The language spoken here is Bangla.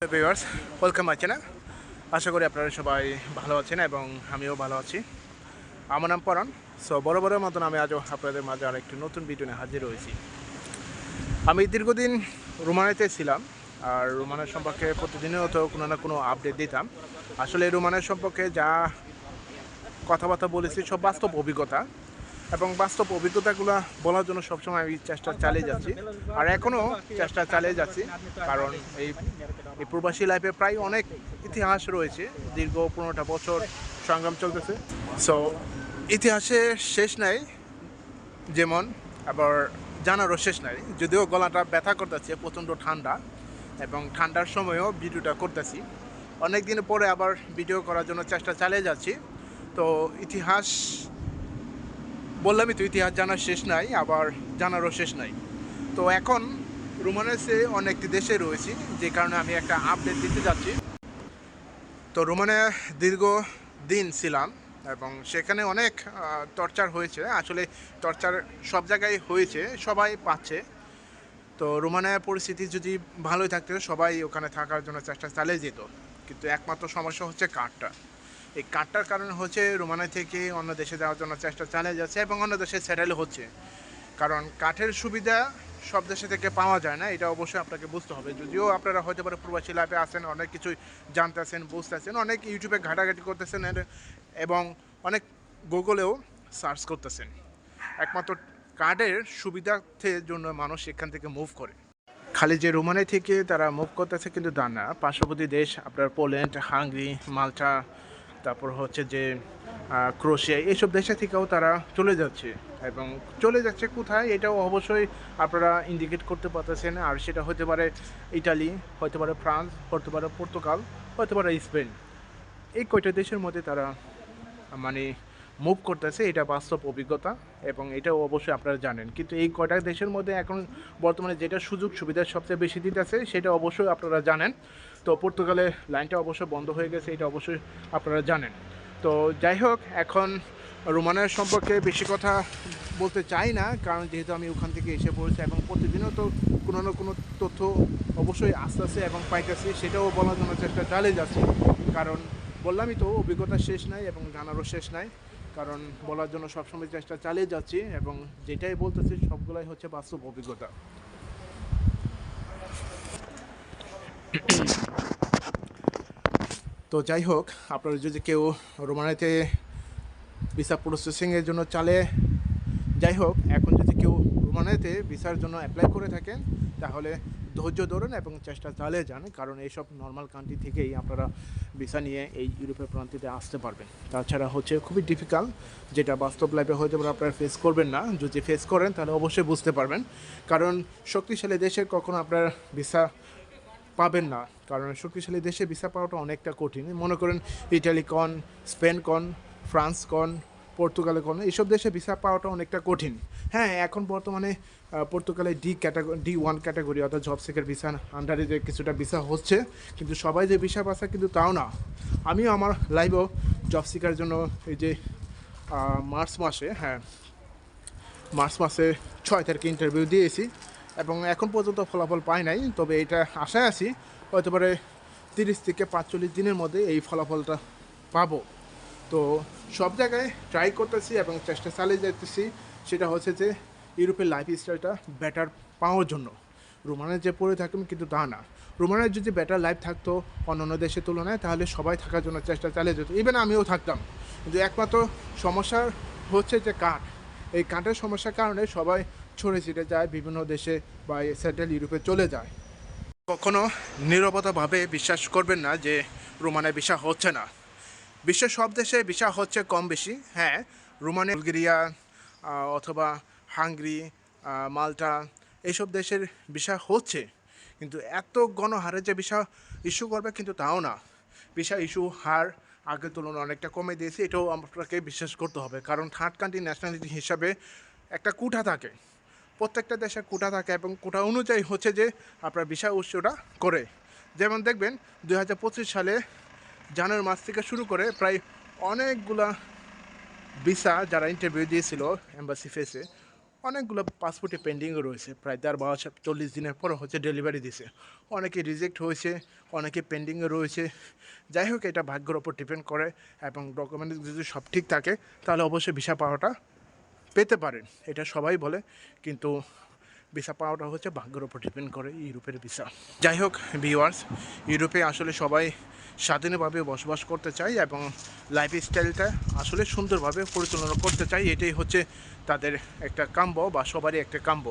ভিউয়ার্স ওয়েলকাম মাই চ্যানেল আশা করি আপনারা সবাই ভালো আছেন এবং আমিও ভালো আছি। আমার নাম পরাণ। সো বড় বড় মতন আমি আজও আপনাদের মাঝে আর একটি নতুন ভিডিও নিয়ে হাজির হয়েছি। আমি দীর্ঘদিন রোমানিতে ছিলাম। আর রোমানের সম্পর্কে প্রতিদিনই তো কোনো না কোনো আপডেট দিতাম। আসলে রোমানের সম্পর্কে যা কথাবার্তা বলেছি সব বাস্তব অভিজ্ঞতা। এবং বাস্তব অভিজ্ঞতাগুলো বলার জন্য সবসময় আমি চেষ্টা চালিয়ে যাচ্ছি। আর এখনও চেষ্টা চালিয়ে যাচ্ছি, কারণ এই এই প্রবাসী লাইফে প্রায় অনেক ইতিহাস রয়েছে, দীর্ঘ পনেরোটা বছর সংগ্রাম চলতেছে। সো ইতিহাসে শেষ নাই, যেমন, আবার জানারও শেষ নাই। যদিও গলাটা ব্যথা করতেছে, প্রচণ্ড ঠান্ডা, এবং ঠান্ডার সময়ও ভিডিওটা করতেছি। অনেক দিন পরে আবার ভিডিও করার জন্য চেষ্টা চালিয়ে যাচ্ছি। তো, ইতিহাস বললামই তো, ইতিহাস জানার শেষ নাই, আবার জানারও শেষ নাই। তো এখন রোমানেসে অনেকটি দেশে রয়েছি, যে কারণে আমি একটা আপডেট দিতে যাচ্ছি। তো রোমানে দীর্ঘ দিন ছিলাম, এবং সেখানে অনেক টর্চার হয়েছে। আসলে টর্চার সব জায়গায় হয়েছে, সবাই পাচ্ছে। তো রোমানের পরিস্থিতি যদি ভালোই থাকতো, সবাই ওখানে থাকার জন্য চেষ্টা চালিয়ে যেত। কিন্তু একমাত্র সমস্যা হচ্ছে কাঠটা এই কাঠটার কারণে হচ্ছে রোমানিয়া থেকে অন্য দেশে যাওয়ার জন্য চেষ্টা চালিয়ে যাচ্ছে এবং অন্য দেশে সেটেল হচ্ছে। কারণ কাঠের সুবিধা সব দেশে থেকে পাওয়া যায় না, এটা অবশ্যই আপনাকে বুঝতে হবে। যদিও আপনারা হয়তো পারে প্রবাসী লাইফে আছেন, অনেক কিছুই জানতেছেন, বুঝতেছেন, অনেক ইউটিউবে ঘাটাঘাটি করতেছেন এবং অনেক গুগলেও সার্চ করতেছেন। একমাত্র কার্ডের সুবিধার্থের জন্য মানুষ এখান থেকে মুভ করে। খালি যে রোমানে থেকে তারা মুভ করতেছে কিন্তু তা না। পার্শ্ববর্তী দেশ, আপনার পোল্যান্ড হাঙ্গরি মাল্টা তারপর হচ্ছে যে ক্রোশিয়া, এইসব দেশে থেকেও তারা চলে যাচ্ছে এবং চলে যাচ্ছে কোথায় এটাও অবশ্যই আপনারা ইন্ডিকেট করতে পারতেছেন। আর সেটা হতে পারে ইটালি, হতে পারে ফ্রান্স, হতে পারে পর্তুগাল, হতে পারে স্পেন। এই কয়টা দেশের মধ্যে তারা মানে মুভ করতেছে, এটা বাস্তব অভিজ্ঞতা এবং এটাও অবশ্যই আপনারা জানেন। কিন্তু এই কয়টা দেশের মধ্যে এখন বর্তমানে যেটা সুযোগ সুবিধা সবচেয়ে বেশি দিতেছে, সেটা অবশ্যই আপনারা জানেন। তো পর্তুগালে লাইনটা অবশ্যই বন্ধ হয়ে গেছে, এটা অবশ্যই আপনারা জানেন। তো যাই হোক, এখন রোমানের সম্পর্কে বেশি কথা বলতে চাই না, কারণ যেহেতু আমি ওখান থেকে এসে পড়েছি এবং প্রতিদিনও তো কোনো না কোনো তথ্য অবশ্যই আসতেছে এবং পাইতেছি, সেটাও বলার জন্য চেষ্টা চালিয়ে যাচ্ছি। কারণ বললামই তো, অভিজ্ঞতা শেষ নাই এবং জানারও শেষ নাই। কারণ বলার জন্য সবসময় চেষ্টা চালিয়ে যাচ্ছি এবং যেটাই বলতেছি, সবগুলাই হচ্ছে বাস্তব অভিজ্ঞতা। তো যাই হোক, আপনারা যদি কেউ রোমানিতে ভিসা প্রসেসিংয়ের জন্য চালে, যাই হোক, এখন যদি কেউ রোমানিতে ভিসার জন্য অ্যাপ্লাই করে থাকেন, তাহলে ধৈর্য ধরুন এবং চেষ্টা চালিয়ে যান, কারণ এইসব নর্মাল কান্ট্রি থেকেই আপনারা ভিসা নিয়ে এই ইউরোপের প্রান্তিতে আসতে পারবেন। তাছাড়া হচ্ছে খুবই ডিফিকাল্ট যেটা বাস্তব লাইফে হয়তো আপনারা ফেস করবেন না। যদি ফেস করেন, তাহলে অবশ্যই বুঝতে পারবেন। কারণ শক্তিশালী দেশের কখনো আপনার ভিসা পাবেন না। কারণ শক্তিশালী দেশে ভিসা পাওয়াটা অনেকটা কঠিন। মনে করেন ইটালি কন স্পেন কন ফ্রান্স কন পর্তুগালে কন এইসব দেশে ভিসা পাওয়াটা অনেকটা কঠিন। হ্যাঁ এখন বর্তমানে পর্তুগালে D category D one category অর্থাৎ জব সেকের ভিসা আন্ডারে যে কিছুটা ভিসা হচ্ছে, কিন্তু সবাই যে ভিসা পাচ্ছে কিন্তু তাও না। আমিও আমার লাইভেও জব সিকার জন্য এই যে মার্চ মাসে হ্যাঁ মার্চ মাসে ছয় তারিখে ইন্টারভিউ দিয়েছি, এবং এখন পর্যন্ত ফলাফল পাই নাই, তবে এটা আশায় আছি, হয়তো পারে তিরিশ থেকে পাঁচচল্লিশ দিনের মধ্যে এই ফলাফলটা পাবো। তো সব জায়গায় ট্রাই করতেছি এবং চেষ্টা চালিয়ে যেতেছি সেটা হচ্ছে যে ইউরোপের লাইফ স্টাইলটা বেটার পাওয়ার জন্য। রোমানে যে পড়ে থাকেন কিন্তু তা না। রোমানের যদি বেটার লাইফ থাকতো অন্যান্য দেশের তুলনায়, তাহলে সবাই থাকার জন্য চেষ্টা চালিয়ে যেত। ইভেন আমিও থাকতাম। কিন্তু একমাত্র সমস্যা হচ্ছে যে কাঠ। এই কাঠের সমস্যার কারণে সবাই ছড়ে ছিটে যায়, বিভিন্ন দেশে বা সেন্ট্রাল ইউরোপে চলে যায়। কখনো নিরবতাভাবে বিশ্বাস করবেন না যে রোমানে ভিসা হচ্ছে না। বিশ্বের সব দেশে ভিসা হচ্ছে কম বেশি হ্যাঁ রোমানে বুলগেরিয়া অথবা হাঙ্গরি মাল্টা, এইসব দেশের ভিসা হচ্ছে। কিন্তু এত গণহারে যে ভিসা ইস্যু করবে কিন্তু তাও না। ভিসা ইস্যু হার আগের তুলনায় অনেকটা কমে দিয়েছে, এটাও আপনাকে বিশ্বাস করতে হবে। কারণ থার্ড কান্ট্রি ন্যাশনালিটি হিসাবে একটা কুঠা থাকে। প্রত্যেকটা দেশে কোটা থাকে এবং কোটা অনুযায়ী হচ্ছে যে আপনার ভিসা উৎসটা করে। যেমন দেখবেন দু হাজার পঁচিশ সালে জানুয়ারি মাস থেকে শুরু করে প্রায় অনেকগুলা ভিসা যারা ইন্টারভিউ দিয়েছিল এম্বাসি ফেসে অনেকগুলো পাসপোর্টে পেন্ডিংও রয়েছে। প্রায় দেড় বারো চল্লিশ দিনের পর হচ্ছে ডেলিভারি দিছে। অনেকে রিজেক্ট হয়েছে, অনেকে পেন্ডিংয়ে রয়েছে। যাই হোক, এটা ভাগ্যের ওপর ডিপেন্ড করে এবং ডকুমেন্ট যদি সব ঠিক থাকে, তাহলে অবশ্যই ভিসা পাওয়াটা পেতে পারেন, এটা সবাই বলে। কিন্তু ভিসা পাওয়াটা হচ্ছে ভাগ্যের ওপর ডিপেন্ড করে ইউরোপের ভিসা যাই হোক ভিওয়ার্স ইউরোপে আসলে সবাই স্বাধীনভাবে বসবাস করতে চাই এবং লাইফস্টাইলটা আসলে সুন্দরভাবে পরিচালনা করতে চাই, এটাই হচ্ছে তাদের একটা কাম্য বা সবারই একটা কাম্য।